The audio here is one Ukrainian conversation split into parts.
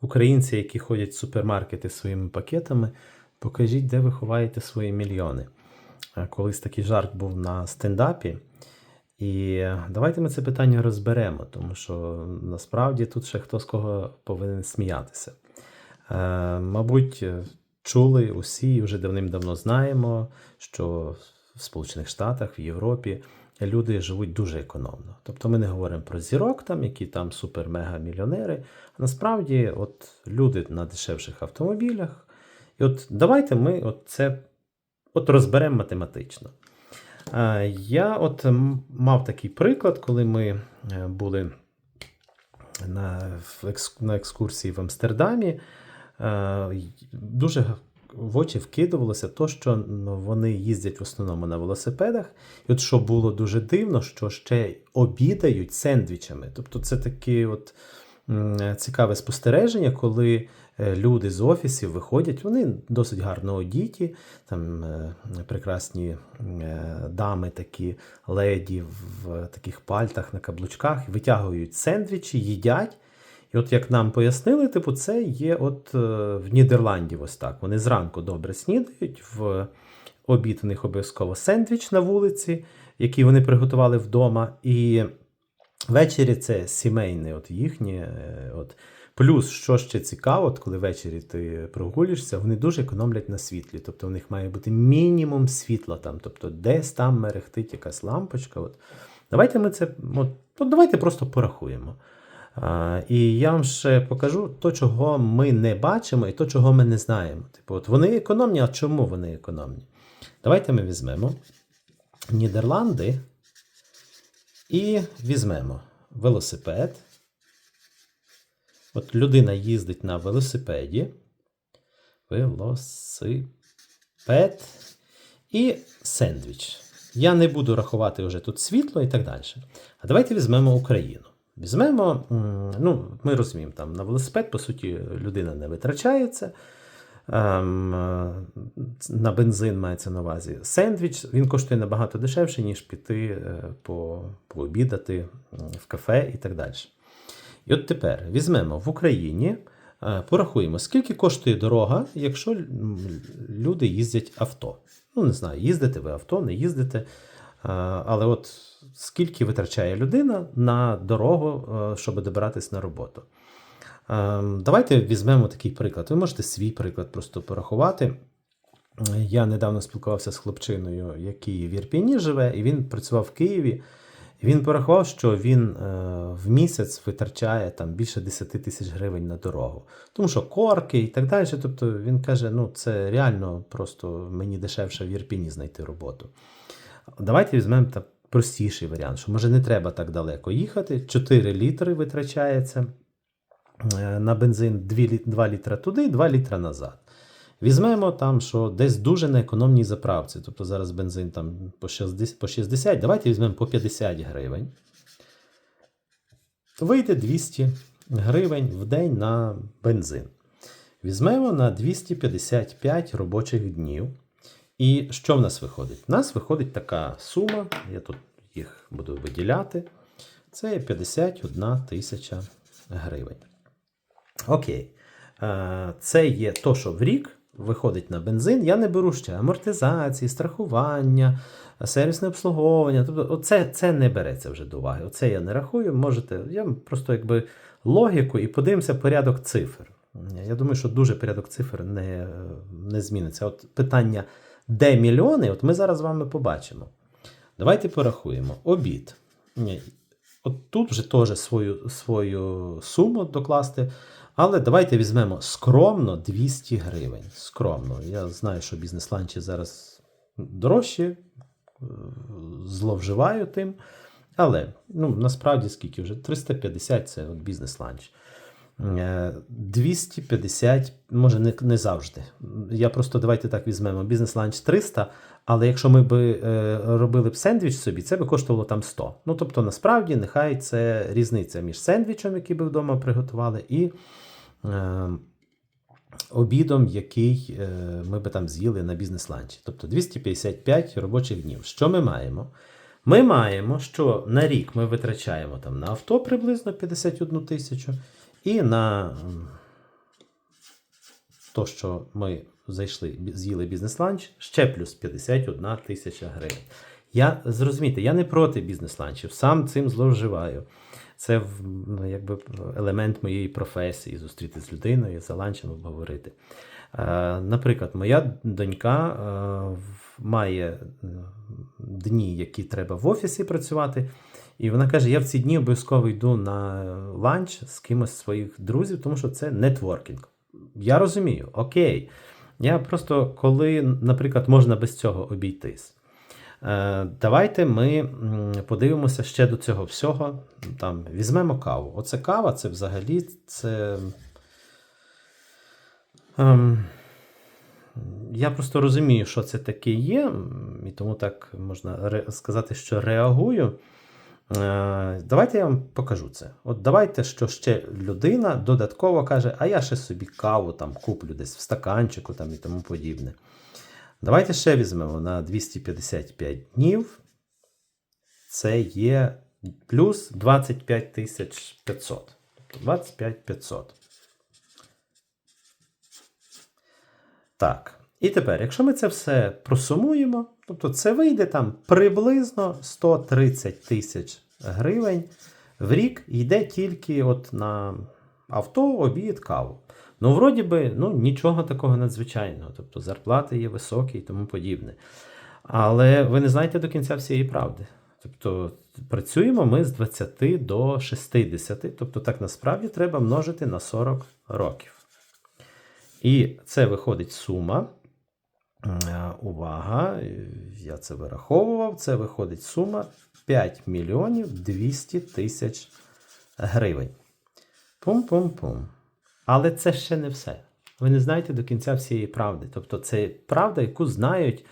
Українці, які ходять в супермаркети своїми пакетами, покажіть, де ви ховаєте свої мільйони. Е, Колись такий жарт був на стендапі. І давайте ми це питання розберемо, тому що насправді тут ще хто з кого повинен сміятися. Е, мабуть, чули усі вже давним-давно знаємо, що в Сполучених Штатах, в Європі люди живуть дуже економно. Тобто ми не говоримо про зірок, там, які там супер-мега-мільйонери. А насправді, от люди на дешевших автомобілях. І от давайте ми от це от розберемо математично. Е, Я от мав такий приклад, коли ми е, були на, екскурсії в Амстердамі. Е, Дуже в очі вкидувалося то, що ну, вони їздять в основному на велосипедах. І от що було дуже дивно, що ще обідають сендвічами. Тобто це таке от цікаве спостереження, коли е, люди з офісів виходять, вони досить гарно одіті, там е, прекрасні е, дами, такі леді в таких пальтах на каблучках, витягують сендвічі, їдять. І от як нам пояснили, типу, це є от е, в Нідерланді ось так. Вони зранку добре снідають, в обід у них обов'язково сендвіч на вулиці, який вони приготували вдома. І ввечері це сімейне, от їхнє. е, От. Плюс, що ще цікаво, от коли ввечері ти прогулюєшся, вони дуже економлять на світлі. Тобто в них має бути мінімум світла там, тобто десь там мерехтить якась лампочка. От. Давайте ми це, от, от давайте просто порахуємо. І я вам ще покажу то, чого ми не бачимо, і то, чого ми не знаємо. Типу, от вони економні, а чому вони економні? Давайте ми візьмемо Нідерланди і візьмемо велосипед. От людина їздить на велосипеді. Велосипед і сендвіч. Я не буду рахувати вже тут світло і так далі. А давайте візьмемо Україну. Візьмемо, ну, ми розуміємо, там на велосипед, по суті, людина не витрачається. Ем, е, на бензин мається на увазі. Сендвіч він коштує набагато дешевше, ніж піти е, по, пообідати в кафе і так далі. І от тепер візьмемо в Україні, е, порахуємо, скільки коштує дорога, якщо люди їздять авто. Ну, не знаю, їздите ви авто, не їздите. Е, Але от скільки витрачає людина на дорогу, е, щоб добиратись на роботу. Ем, Давайте візьмемо такий приклад. Ви можете свій приклад просто порахувати. Я недавно спілкувався з хлопчиною, який в Ірпіні живе, і він працював в Києві. Він порахував, що він е, в місяць витрачає там більше 10 тисяч гривень на дорогу. Тому що корки і так далі. Тобто він каже: ну це реально просто мені дешевше в Ірпіні знайти роботу. Давайте візьмемо так простіший варіант, що може не треба так далеко їхати. 4 літри витрачається е, на бензин, 2, 2 літра туди, 2 літра назад. Візьмемо там, що десь дуже на економній заправці. Тобто зараз бензин там по 60, по 60 давайте візьмемо по 50 гривень. Вийде 200 гривень в день на бензин. Візьмемо на 255 робочих днів. І що в нас виходить? У нас виходить така сума, я тут їх буду виділяти. Це 51 тисяча гривень. Окей. Е, Це є то, що в рік виходить на бензин. Я не беру ще амортизації, страхування, сервісне обслуговування. Тобто, оце, це не береться вже до уваги. Оце я не рахую. Можете, я просто якби логіку і подивимося порядок цифр. Я думаю, що дуже порядок цифр не, не зміниться. От питання, де мільйони, от ми зараз з вами побачимо. Давайте порахуємо. Обід. От тут вже теж свою, свою суму докласти. Але давайте візьмемо скромно 200 гривень. Скромно. Я знаю, що бізнес-ланчі зараз дорожчі, е, зловживаю тим. Але ну, насправді скільки вже? 350 це бізнес-ланч. Е, 250, може, не, не завжди. Я просто давайте так візьмемо. Бізнес-ланч 300, але якщо ми би е, робили б сендвіч собі, це би коштувало там 100. Ну, тобто, насправді, нехай це різниця між сендвічем, який би вдома приготували, і е, обідом, який е, ми би там з'їли на бізнес-ланчі. Тобто 255 робочих днів. Що ми маємо? Ми маємо, що на рік ми витрачаємо там на авто приблизно 51 тисячу, і на то, що ми зайшли, з'їли бізнес-ланч, ще плюс 51 тисяча гривень. Я зрозумійте, я не проти бізнес-ланчів, сам цим зловживаю. Це ну, якби елемент моєї професії зустріти з людиною, за ланчем обговорити. Е, Наприклад, моя донька е, має дні, які треба в офісі працювати. І вона каже: я в ці дні обов'язково йду на ланч з кимось своїх друзів, тому що це нетворкінг. Я розумію, окей. Я просто коли, наприклад, можна без цього обійтись. Е, Давайте ми подивимося ще до цього всього. Там, візьмемо каву. Оце кава, це взагалі це. Ем, я просто розумію, що це таке є, і тому так можна сказати, що реагую. Е, Давайте я вам покажу це. От давайте, що ще людина додатково каже, а я ще собі каву там куплю десь в стаканчику там і тому подібне. Давайте ще візьмемо на 255 днів. Це є плюс 25 500. Тобто 25 500. Так. І тепер, якщо ми це все просумуємо, тобто це вийде там приблизно 130 тисяч гривень в рік йде тільки от на авто, обід, каву. Ну, вроді би, ну, нічого такого надзвичайного. Тобто зарплати є високі і тому подібне. Але ви не знаєте до кінця всієї правди. Тобто працюємо ми з 20 до 60, тобто так насправді треба множити на 40 років. І це виходить сума. Е, Увага, я це вираховував. Це виходить сума 5 мільйонів 200 тисяч гривень. Пум-пум-пум. Але це ще не все. Ви не знаєте до кінця всієї правди. Тобто, це правда, яку знають е,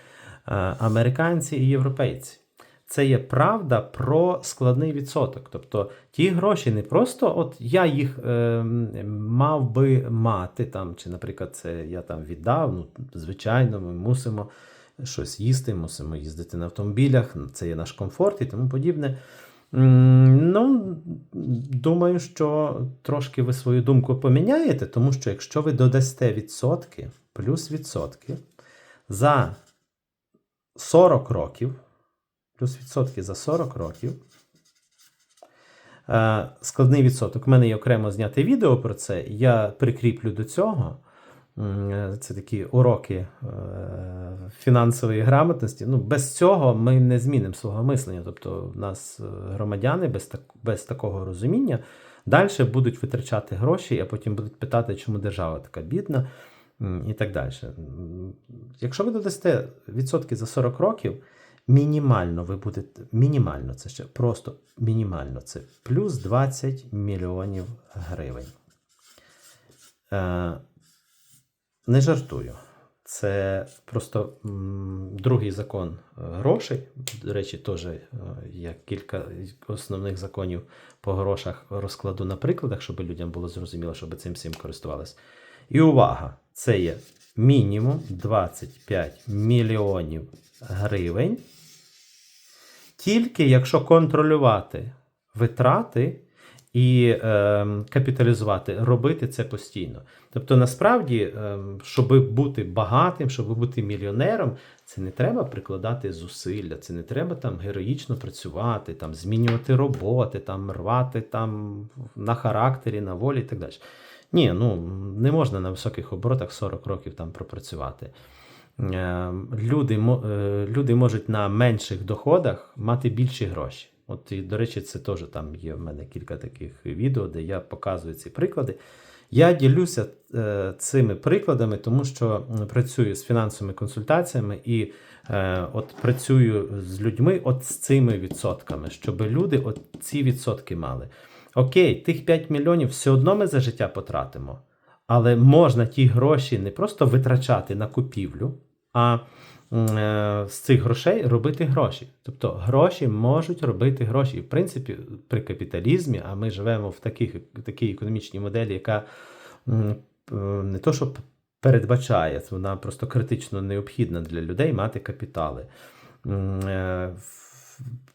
американці і європейці. Це є правда про складний відсоток. Тобто ті гроші не просто от я їх е, мав би мати, там, чи, наприклад, це я там віддав. Ну, звичайно, ми мусимо щось їсти, мусимо їздити на автомобілях, це є наш комфорт і тому подібне. Ну, думаю, що трошки ви свою думку поміняєте, тому що якщо ви додасте відсотки плюс відсотки за 40 років, плюс відсотки за 40 років. Е, Складний відсоток. У мене є окремо зняте відео про це. Я прикріплю до цього. Е, Це такі уроки е, фінансової грамотності. Ну, без цього ми не змінимо свого мислення. Тобто, в нас громадяни без, так, без такого розуміння далі будуть витрачати гроші, а потім будуть питати, чому держава така бідна і так далі. Якщо ви додасте відсотки за 40 років, мінімально ви будете, мінімально це ще просто мінімально це плюс 20 мільйонів гривень. Е, не жартую. Це просто м, другий закон е, грошей. До речі, теж е, я кілька основних законів по грошах розкладу на прикладах, щоб людям було зрозуміло, щоб цим всім користувалися. І увага! Це є мінімум 25 мільйонів гривень. Тільки якщо контролювати витрати і е, капіталізувати, робити це постійно. Тобто, насправді, е, щоб бути багатим, щоб бути мільйонером, це не треба прикладати зусилля, це не треба там героїчно працювати, там змінювати роботи, там рвати там на характері, на волі і так далі. Ні, ну не можна на високих оборотах 40 років там пропрацювати. Е, Люди, е, люди можуть на менших доходах мати більші гроші. От, і, до речі, це теж там є в мене кілька таких відео, де я показую ці приклади. Я ділюся е, цими прикладами, тому що працюю з фінансовими консультаціями і е, от працюю з людьми от з цими відсотками, щоб люди от ці відсотки мали. Окей, тих 5 мільйонів все одно ми за життя потратимо, але можна ті гроші не просто витрачати на купівлю, а е, з цих грошей робити гроші. Тобто гроші можуть робити гроші. І в принципі, при капіталізмі, а ми живемо в таких, такій економічній моделі, яка е, не то, що передбачає, вона просто критично необхідна для людей мати капітали. Е,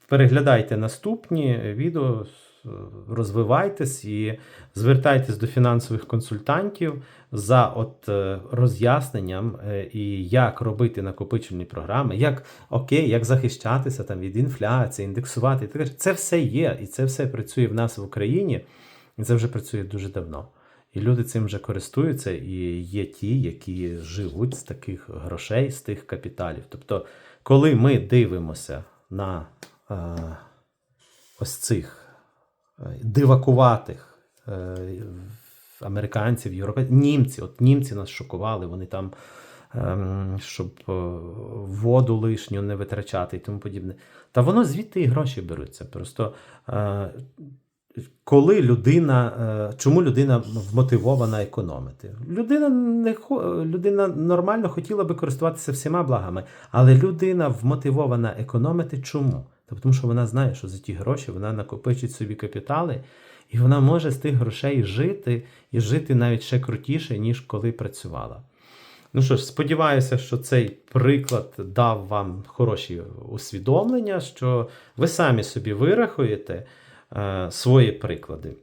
Переглядайте наступні відео, розвивайтесь і звертайтесь до фінансових консультантів за от е, роз'ясненням е, і як робити накопичувальні програми, як окей, як захищатися там від інфляції, індексувати. і. Це все є, і це все працює в нас в Україні, і це вже працює дуже давно. І люди цим вже користуються, і є ті, які живуть з таких грошей, з тих капіталів. Тобто, коли ми дивимося на е, ось цих е, дивакуватих е, американців, європейців, німці, от німці нас шокували, вони там, ем, щоб е, воду лишню не витрачати і тому подібне. Та воно звідти і гроші беруться. Просто е, коли людина, е, чому людина вмотивована економити? Людина не людина нормально хотіла би користуватися всіма благами, але людина вмотивована економити чому? Та Тому що вона знає, що за ті гроші вона накопичить собі капітали, і вона може з тих грошей жити і жити навіть ще крутіше, ніж коли працювала. Ну що ж, сподіваюся, що цей приклад дав вам хороші усвідомлення, що ви самі собі вирахуєте е, свої приклади.